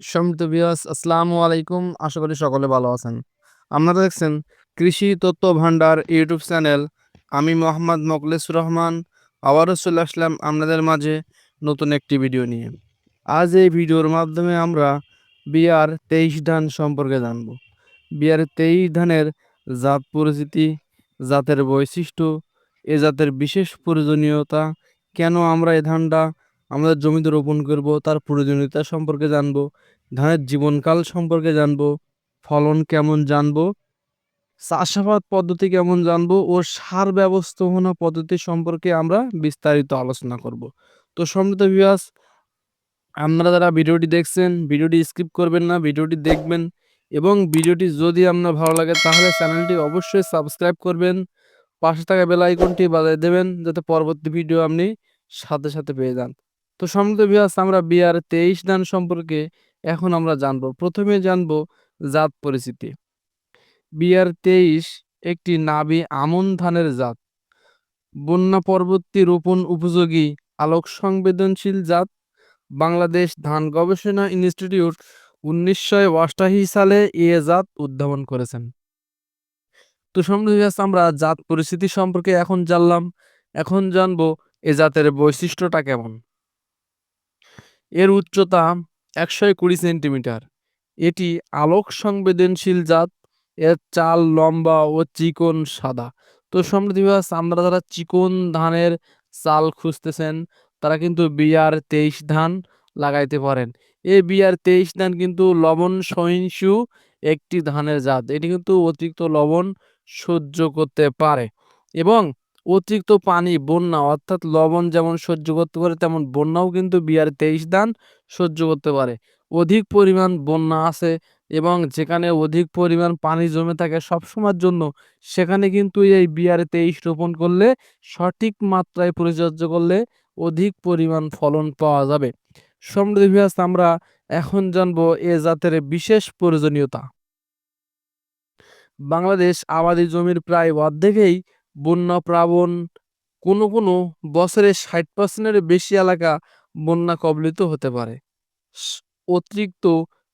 সম্মানিত ভিউয়ার্স, আসসালামু আলাইকুম। আশা করি সকলে ভালো আছেন। আপনারা দেখছেন কৃষি তথ্য ভান্ডার ইউটিউব চ্যানেল। আমি মোহাম্মদ মোকলেসুর রহমান। আবারও আসলাম আপনাদের মাঝে নতুন একটি ভিডিও নিয়ে। আজ এই ভিডিওর মাধ্যমে আমরা বিয়ার তেইশ ধান সম্পর্কে জানব। বিয়ার তেইশ ধানের জাত পরিচিতি, জাতের বৈশিষ্ট্য, এ জাতের বিশেষ প্রয়োজনীয়তা, কেন আমরা এই ধানটা আমাদের জমিতে রোপণ করব, তার প্রয়োজনীয়তা সম্পর্কে জানব, ধানের জীবনকাল সম্পর্কে জানব, ফলন কেমন জানব, চাষাবাদ পদ্ধতি কেমন জানব ও সার ব্যবস্থাপনা পদ্ধতি সম্পর্কে আমরা বিস্তারিত আলোচনা করব। তো সম্মিলিত ভিউয়ার্স আপনারা যারা ভিডিওটি দেখছেন, ভিডিওটি স্কিপ করবেন না, ভিডিওটি দেখবেন এবং ভিডিওটি যদি আপনার ভালো লাগে তাহলে চ্যানেলটি অবশ্যই সাবস্ক্রাইব করবেন, পাশে থাকা বেল আইকনটি বাজিয়ে দেবেন, যাতে পরবর্তী ভিডিও আপনি সাথে সাথে পেয়ে যান। তো সম্মিলিত ভিউয়ার্স আমরা বিয়ার তেইশ দান সম্পর্কে এখন আমরা জানব। প্রথমে জানব জাত পরিচিতি। বিয়ার তেইশ একটি নাবি আমন ধানের জাত। বন্যা পরবর্তী রোপণ উপযোগী আলোক সংবেদনশীল জাত। বাংলাদেশ ধান গবেষণা ইনস্টিটিউট উনিশশো অষ্টাশি সালে এ জাত উদ্ভাবন করেছেন। তো সম্প্রতি আমরা জাত পরিস্থিতি সম্পর্কে এখন জানলাম। এখন জানব এ জাতের বৈশিষ্ট্যটা কেমন? এর উচ্চতা একশো কুড়ি সেন্টিমিটার। এটি আলোক সংবেদনশীল জাত, এর চাল লম্বা ও চিকন সাদা। তো সম্প্রতি আমরা যারা চিকন ধানের চাল খুঁজতেছেন, তারা কিন্তু বিয়ার তেইশ ধান লাগাইতে পারেন। এই বিয়ার তেইশ ধান কিন্তু লবণ সহিংসু একটি ধানের জাত। এটি কিন্তু অতিরিক্ত লবণ সহ্য করতে পারে এবং অতিরিক্ত পানি, বন্যা, অর্থাৎ লবণ যেমন সহ্য করতে পারে, তেমন বন্যাও কিন্তু বিয়ার তেইশ দান সহ্য করতে পারে। অধিক পরিমাণ বন্যা আছে এবং যেখানে অধিক পরিমাণ পানি জমে থাকে সবসময়ের জন্য সেখানে কিন্তু এই বিয়ার তেইশ রোপণ করলে সঠিক মাত্রায় পরিচর্যা করলে অধিক পরিমাণ ফলন পাওয়া যাবে। সমৃদ্ধি ভিয়াস আমরা এখন জানব এ জাতের বিশেষ প্রয়োজনীয়তা। বাংলাদেশ আবাদি জমির প্রায় অর্ধেকেই বন্যা প্লাবন, কোনো কোনো বছরে ষাট পার্সেন্টের বেশি এলাকা বন্যা কবলিত হতে পারে। অতিরিক্ত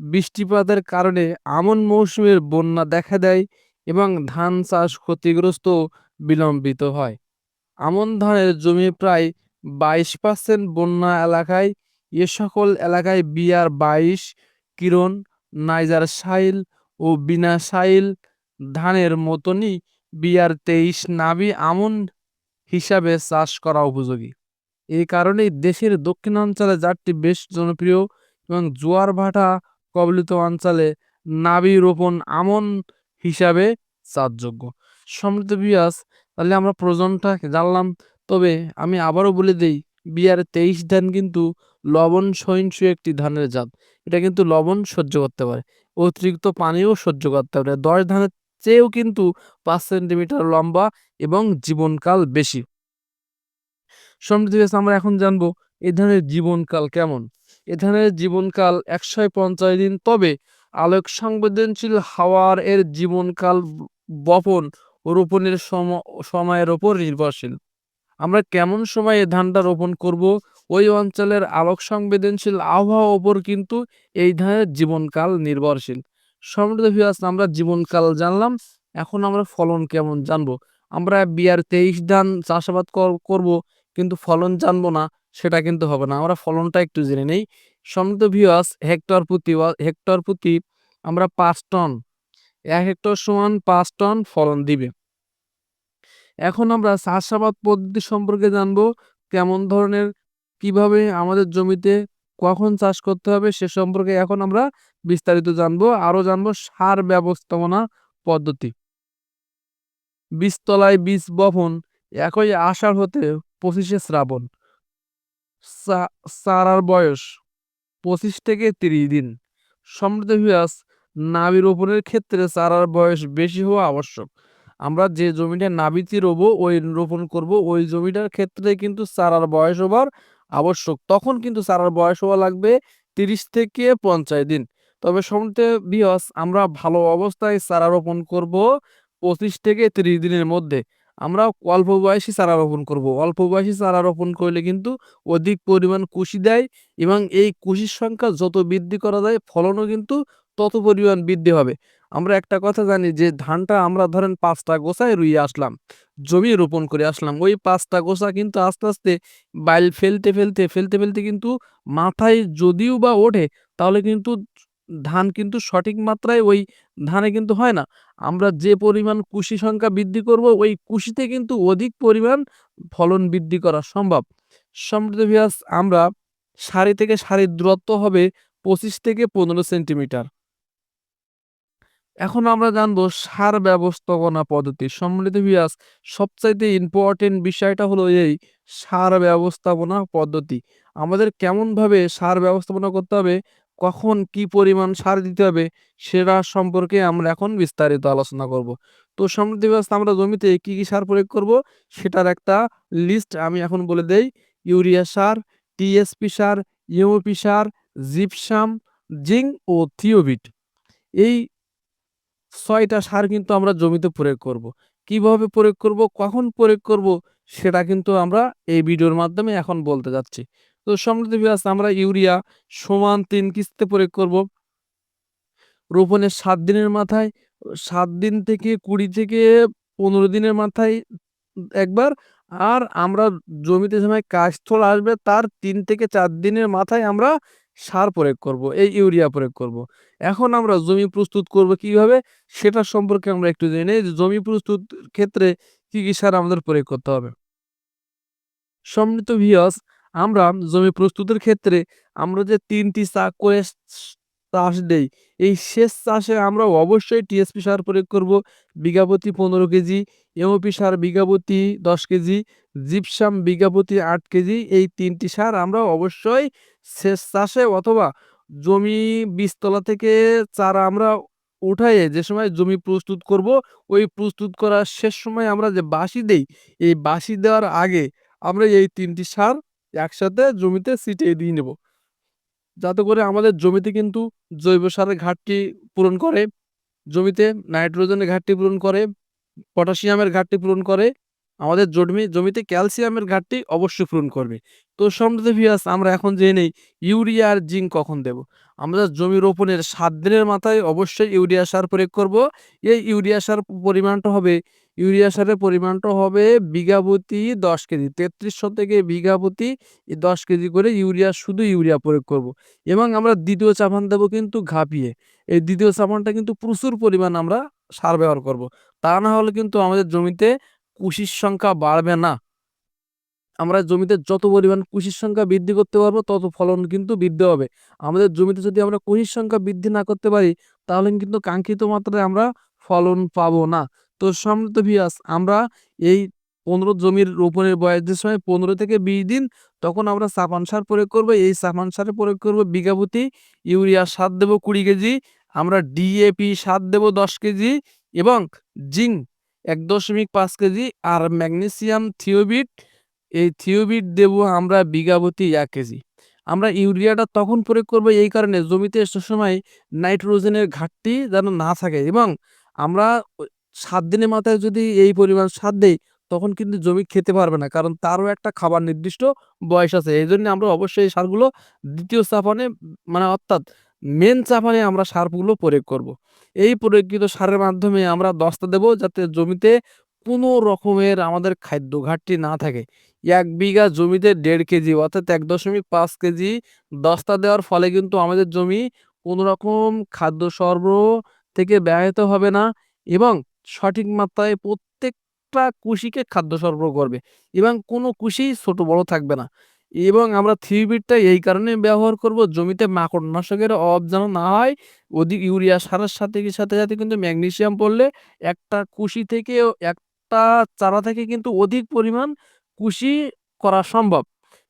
বৃষ্টিপাতের কারণে আমন মৌসুমের বন্যা দেখা দেয় এবং ধান চাষ ক্ষতিগ্রস্ত বিলম্বিত হয়। আমন ধানের জমি প্রায় বাইশ পার্সেন্ট বন্যা এলাকায়, এ সকল এলাকায় বিয়ার বাইশ, কিরণ, নাইজার সাইল ও বিনা সাইল ধানের মতনই বিয়ার তেইশ নাবি আমন হিসাবে চাষ করা উপযোগী। এই কারণেই দেশের দক্ষিণাঞ্চলে জাতটি বেশ জনপ্রিয় এবং জোয়ার ভাটা কবলিত অঞ্চলে নাবি রোপণ আমন হিসাবে চাষযোগ্য। সমৃদ্ধ বিয়াস, তাহলে আমরা প্রজনটা জানলাম। তবে আমি আবারও বলে দিই, বিয়ার তেইশ ধান কিন্তু লবণ সহিংসু একটি ধানের জাত। এটা কিন্তু লবণ সহ্য করতে পারে, অতিরিক্ত পানিও সহ্য করতে পারে। দশ ধানের চেয়েও কিন্তু পাঁচ সেন্টিমিটার লম্বা এবং জীবনকাল বেশি। সমৃদ্ধি আমরা এখন জানব এ ধানের জীবনকাল কেমন? এ ধানের জীবনকাল একশো পঞ্চাশ দিন, তবে আলোক সংবেদনশীল হাওয়ার এর জীবনকাল বপন রোপণের সম- সময়ের ওপর নির্ভরশীল। আমরা কেমন সময়ে ধানটা রোপণ করব? ওই অঞ্চলের আলোক সংবেদনশীল আবহাওয়ার ওপর কিন্তু এই ধানের জীবনকাল নির্ভরশীল। সমৃদ্ধ ভিউয়ার্স আমরা জীবনকাল জানলাম। এখন আমরা ফলন কেমন জানব? আমরা বিয়ার তেইশ ধান চাষাবাদ কর- করব, কিন্তু ফলন জানব না, সেটা কিন্তু হবে না। আমরা ফলনটা একটু জেনে নেই। সমৃদ্ধ ভিউয়ার্স হেক্টর প্রতি হেক্টর প্রতি আমরা পাঁচ টন, এক হেক্টর সমান পাঁচ টন ফলন দিবে। এখন আমরা চাষাবাদ পদ্ধতি সম্পর্কে জানব, কেমন ধরনের, কীভাবে আমাদের জমিতে কখন চাষ করতে হবে সে সম্পর্কে এখন আমরা বিস্তারিত জানব। আরও জানব সার ব্যবস্থাপনা পদ্ধতি। বীজতলায় বীজ বপন একই আষাঢ় হতে পঁচিশে শ্রাবণ। চারার বয়স পঁচিশ থেকে তিরিশ দিন। সমৃদ্ধ নাবি রোপণের ক্ষেত্রে চারার বয়স বেশি হওয়া আবশ্যক। আমরা যে জমিটা নাবিতে রোবো, ওই রোপণ করব, ওই জমিটার ক্ষেত্রে কিন্তু চারার বয়স হবার আবশ্যক। তখন কিন্তু চারার বয়স হওয়া লাগবে তিরিশ থেকে পঞ্চাশ দিন। তবে সমৃদ্ধ বিয়স আমরা ভালো অবস্থায় চারা রোপণ করব পঁচিশ থেকে তিরিশ দিনের মধ্যে। আমরা অল্প বয়সী চারা রোপণ করব। অল্প বয়সী চারা রোপণ করলে কিন্তু অধিক পরিমাণ কুশি দেয় এবং এই কুশির সংখ্যা যত বৃদ্ধি করা যায়, ফলনও কিন্তু তত পরিমাণ বৃদ্ধি হবে। আমরা একটা কথা জানি যে, ধানটা আমরা ধরেন পাঁচটা গোছায় রুইয়ে আসলাম, জমি রোপণ করে আসলাম। ওই পাঁচটা গোছা কিন্তু আস্তে আস্তে বাইল ফেলতে ফেলতে ফেলতে ফেলতে কিন্তু মাথায় যদিও বা ওঠে, তাহলে কিন্তু ধান কিন্তু সঠিক মাত্রায় ওই ধানে কিন্তু হয় না। আমরা যে পরিমাণ কুশি সংখ্যা বৃদ্ধি করব, ওই কুশিতে কিন্তু অধিক পরিমাণ ফলন বৃদ্ধি করা সম্ভব। সম্মানিত ভিউয়ার্স আমরা সারি থেকে সারির দূরত্ব হবে পঁচিশ থেকে পনেরো সেন্টিমিটার। এখন আমরা জানব সার ব্যবস্থাপনা পদ্ধতি। সম্মিলিত ভিউয়ার্স সবচাইতে ইম্পর্টেন্ট বিষয়টা হলো এই সার ব্যবস্থাপনা পদ্ধতি। আমাদের কেমনভাবে সার ব্যবস্থাপনা করতে হবে, কখন কি পরিমাণ সার দিতে হবে, সেটা সম্পর্কে আমরা এখন বিস্তারিত আলোচনা করব। তো সমৃদ্ধ ব্যবস্থা আমরা জমিতে কি কি সার প্রয়োগ করব, সেটার একটা লিস্ট আমি এখন বলে দেই। ইউরিয়া সার টিএসপি সার ইউপি সার জিপসাম জিঙ্ক ও থিওবিট এই ছয়টা সার কিন্তু আমরা জমিতে প্রয়োগ করব। কীভাবে প্রয়োগ করব, কখন প্রয়োগ করব, সেটা কিন্তু আমরা এই ভিডিওর মাধ্যমে এখন বলতে যাচ্ছি তো সমৃদ্ধ বিয়াস আমরা ইউরিয়া সমান তিন কিস্তিতে প্রয়োগ করব রোপণের সাত দিনের মাথায়, সাত দিন থেকে কুড়ি থেকে পনেরো দিনের মাথায় একবার, আর আমরা জমিতে সময় কাশফল আসবে, তার তিন থেকে চার দিনের মাথায় আমরা সার প্রয়োগ করব, এই ইউরিয়া প্রয়োগ করব। এখন আমরা জমি প্রস্তুত করব কীভাবে? সেটা সম্পর্কে আমরা একটু জেনে জমি প্রস্তুত ক্ষেত্রে কি কি সার আমাদের প্রয়োগ করতে হবে। সম্মিলিত ভিয়াস আমরা জমি প্রস্তুতের ক্ষেত্রে আমরা যে তিনটি চাক করে চাষ দেই, এই শেষ চাষে আমরা অবশ্যই টিএসপি সার প্রয়োগ করব বিঘাপতি পনেরো কেজি, এমওপি সার বিঘাপতি দশ কেজি, জিপসাম বিঘাপতি আট কেজি, এই তিনটি সার আমরা অবশ্যই শেষ চাষে অথবা জমি বীজতলা থেকে চারা আমরা উঠাইয়ে যে সময় জমি প্রস্তুত করব, ওই প্রস্তুত করার শেষ সময় আমরা যে বাসি দেই, এই বাসি দেওয়ার আগে আমরা এই তিনটি সার একসাথে জমিতে ছিটিয়ে দিয়ে নেব। যাতে করে আমাদের জমিতে কিন্তু জৈব সারের ঘাটতি পূরণ করে, জমিতে নাইট্রোজেনের ঘাটতি পূরণ করে, পটাশিয়ামের ঘাটতি পূরণ করে আমাদের জমি, জমিতে ক্যালসিয়ামের ঘাটতি অবশ্যই পূরণ করবে তো সমৃদ্ধ ভিয়াস আমরা এখন জেনে নেই ইউরিয়া আর জিঙ্ক কখন দেব আমরা জমি রোপণের সাত দিনের মাথায় অবশ্যই ইউরিয়া সার প্রয়োগ করব এই ইউরিয়া সার পরিমাণটা হবে, ইউরিয়া সারের পরিমাণটা হবে বিঘাপতি দশ কেজি তেত্রিশশো থেকে বিঘাপতি দশ কেজি করে ইউরিয়া, শুধু ইউরিয়া প্রয়োগ করব। এবং আমরা দ্বিতীয় চাপান দেবো কিন্তু ঘাপিয়ে এই দ্বিতীয় চাপানটা কিন্তু প্রচুর পরিমাণ আমরা সার ব্যবহার করব। তা না হলে কিন্তু আমাদের জমিতে কুশির সংখ্যা বাড়বে না। আমরা জমিতে যত পরিমাণ কুশির সংখ্যা বৃদ্ধি করতে পারব, তত ফলন কিন্তু বৃদ্ধি হবে। আমাদের জমিতে যদি আমরা কুশির সংখ্যা বৃদ্ধি না করতে পারি, তাহলে কিন্তু কাঙ্ক্ষিত মাত্রায় আমরা ফলন পাবো না। তো সম্মিলিত ভিয়াস আমরা এই পনেরো জমির রোপণের বয়সের সময় পনেরো থেকে বিশ দিন তখন আমরা সাপান সার প্রয়োগ করব। এই সাপান সারে প্রয়োগ করব বিঘাপতি ইউরিয়া সার দেবো কুড়ি কেজি, আমরা ডিএপি সার দেবো দশ কেজি এবং জিঙ্ক এক দশমিক পাঁচ কেজি আর ম্যাগনেসিয়াম থিওবিট, এই থিওবিট দেব আমরা বিঘাপতি এক কেজি। আমরা ইউরিয়াটা তখন প্রয়োগ করব এই কারণে জমিতে সময় নাইট্রোজেনের ঘাটতি যেন না থাকে এবং আমরা সাত দিনের মাথায় যদি এই পরিমাণ সার দেই তখন কিন্তু জমি খেতে পারবে না কারণ তারও একটা খাবার নির্দিষ্ট বয়স আছে। এই জন্য আমরা অবশ্যই সারগুলো দ্বিতীয় স্থাপনে মানে অর্থাৎ মেন চাপানে আমরা সারগুলো প্রয়োগ করব। এই প্রয়োগকৃত সারের মাধ্যমে আমরা দস্তা দেব যাতে জমিতে কোনো রকমের আমাদের খাদ্য ঘাটতি না থাকে এক বিঘা জমিতে দেড় কেজি অর্থাৎ এক দশমিক পাঁচ কেজি দস্তা দেওয়ার ফলে কিন্তু আমাদের জমি কোনো রকম খাদ্য সরবরাহ থেকে ব্যাহত হবে না এবং সঠিক মাত্রায় প্রত্যেকটা কুশিকে খাদ্য সরবরাহ করবে এবং কোনো কুশি ছোট বড় থাকবে না এবং আমরা থ্রি বিটটা এই কারণে ব্যবহার করব। জমিতে মাকড়নাশকের অভাব যেন না হয়, অধিক ইউরিয়া সারের সাথে সাথে সাথে কিন্তু ম্যাগনেসিয়াম পড়লে একটা কুশি থেকে একটা চারা থেকে কিন্তু অধিক পরিমাণ কুশি করা সম্ভব।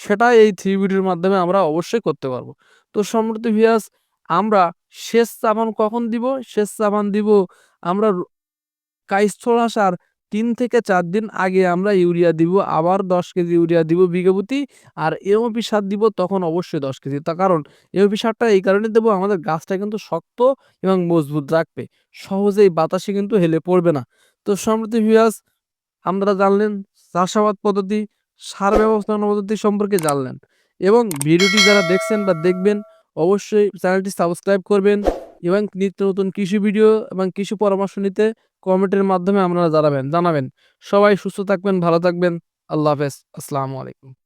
সেটা এই থ্রি বিটির মাধ্যমে আমরা অবশ্যই করতে পারব। তো সমৃদ্ধ ভিয়াস আমরা শেষ চাপান কখন দিব? শেষ চাপান দিব আমরা কাইস্থলা সার তিন থেকে চার দিন আগে আমরা ইউরিয়া দিব, আবার দশ কেজি ইউরিয়া দিব বিঘাপতি আর এমওপি সার দিব তখন অবশ্যই দশ কেজি। তার কারণ এমওপি সারটা এই কারণে দেবো, আমাদের গাছটা কিন্তু শক্ত এবং মজবুত রাখবে। সহজেই বাতাসে কিন্তু হেলে পড়বে না। তো সমৃদ্ধি ভিয়াস আপনারা জানলেন চাষাবাদ পদ্ধতি, সার ব্যবস্থাপনা পদ্ধতি সম্পর্কে জানলেন এবং ভিডিওটি যারা দেখছেন বা দেখবেন, অবশ্যই চ্যানেলটি সাবস্ক্রাইব করবেন। এবং নিত্য নতুন কৃষি ভিডিও এবং কৃষি পরামর্শ নিতে কমেন্টের মাধ্যমে আপনারা জানাবেন জানাবেন। সবাই সুস্থ থাকবেন, ভালো থাকবেন। আল্লাহ হাফেজ। আসসালামু আলাইকুম।